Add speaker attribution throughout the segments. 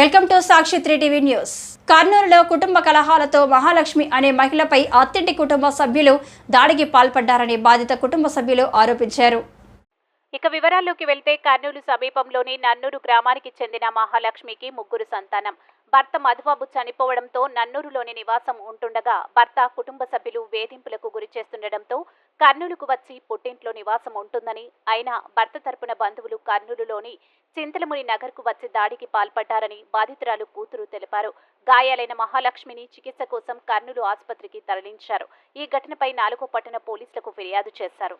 Speaker 1: Welcome to Sakshi three TV news. కర్నూలులో కుటుంబ కలహాలతో మహాలక్ష్మి అనే మహిళపై అత్తింటి కుటుంబ సభ్యులు దాడికి పాల్పడ్డారని బాధిత కుటుంబ సభ్యులు ఆరోపించారు.
Speaker 2: ఇక వివరాల్లోకి వెళ్తే కర్నూలు సమీపంలోని నన్నూరు గ్రామానికి చెందిన మహాలక్ష్మికి ముగ్గురు సంతానం. భర్త మధుబాబు చనిపోవడంతో నన్నూరులోని నివాసం ఉంటుండగా భర్త కుటుంబ సభ్యులు వేధింపులకు గురి చేస్తుండటంతో కర్నూలుకు వచ్చి పుట్టింట్లో నివాసం ఉంటుందని అయినా భర్త తరపున బంధువులు కర్నూలులోని చింతలముని నగర్కు వచ్చి దాడికి పాల్పడ్డారని బాధితురాలు కూతురు తెలిపారు. గాయాలైన మహాలక్ష్మిని చికిత్స కోసం కర్నూలు ఆసుపత్రికి తరలించారు. ఈ ఘటనపై నాలుగో పట్టణ పోలీసులకు ఫిర్యాదు చేశారు.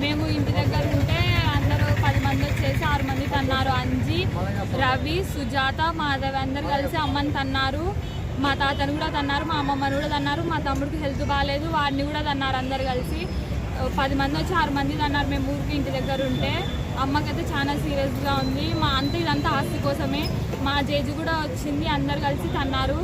Speaker 3: మేము ఇంటి దగ్గర ఉంటే అందరూ పది మంది వచ్చేసి ఆరు మంది తన్నారు. అంజి రవి సుజాత మాధవ్ అందరు కలిసి అమ్మని తన్నారు. మా తాతను కూడా తన్నారు మా అమ్మమ్మని కూడా తన్నారు మా తమ్ముడికి హెల్త్ బాగాలేదు వాడిని కూడా తన్నారు అందరు కలిసి. పది మంది వచ్చి ఆరు మంది తన్నారు మేము ఊరికి ఇంటి దగ్గర ఉంటే. అమ్మకైతే చాలా సీరియస్గా ఉంది. మా అంతా ఇదంతా ఆస్తి కోసమే. మా జేజు కూడా వచ్చింది అందరు కలిసి తన్నారు.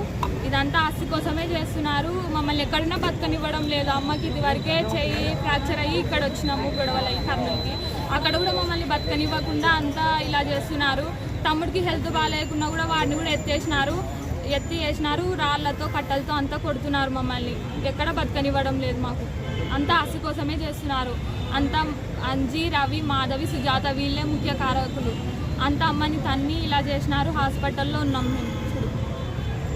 Speaker 3: ఇదంతా ఆస్తి కోసమే చేస్తున్నారు. మమ్మల్ని ఎక్కడున్నా బతకనివ్వడం లేదు. అమ్మకి ఇది వరకే చెయ్యి ఫ్రాక్చర్ అయ్యి ఇక్కడ వచ్చినాము గొడవలు అయ్యి కర్నూలుకి అక్కడ కూడా మమ్మల్ని బతకనివ్వకుండా అంతా ఇలా చేస్తున్నారు. తమ్ముడికి హెల్త్ బాగాలేకున్నా కూడా వాడిని కూడా ఎత్తేసినారు. ఎత్తి వేసినారు రాళ్ళతో కట్టలతో అంతా కొడుతున్నారు మమ్మల్ని. ఎక్కడ బతకనివ్వడం లేదు మాకు. అంతా ఆస్తి కోసమే చేస్తున్నారు. అంతా అంజి రవి మాధవి సుజాత వీళ్ళే ముఖ్య కారకులు. అంత అమ్మని తన్ని ఇలా చేసినారు. హాస్పిటల్లో ఉన్నాం మేము.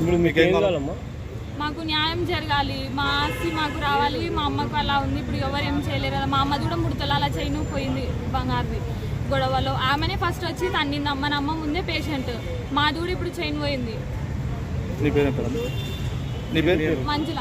Speaker 3: ఇప్పుడు
Speaker 4: ఇప్పుడు మీకు
Speaker 3: న్యాయం జరగాలి. మా ఆస్తి మాకు రావాలి. మా అమ్మకు అలా ఉంది. ఇప్పుడు ఎవరు ఏం చేయలేరు కదా. మా అమ్మది కూడా ముడతలు అలా చేయను పోయింది బంగారుది గొడవలో. ఆమెనే ఫస్ట్ వచ్చి తన్నింది. అమ్మ నా అమ్మ ముందే పేషెంట్ మాది కూడా ఇప్పుడు చైన్ పోయింది. మంజుల.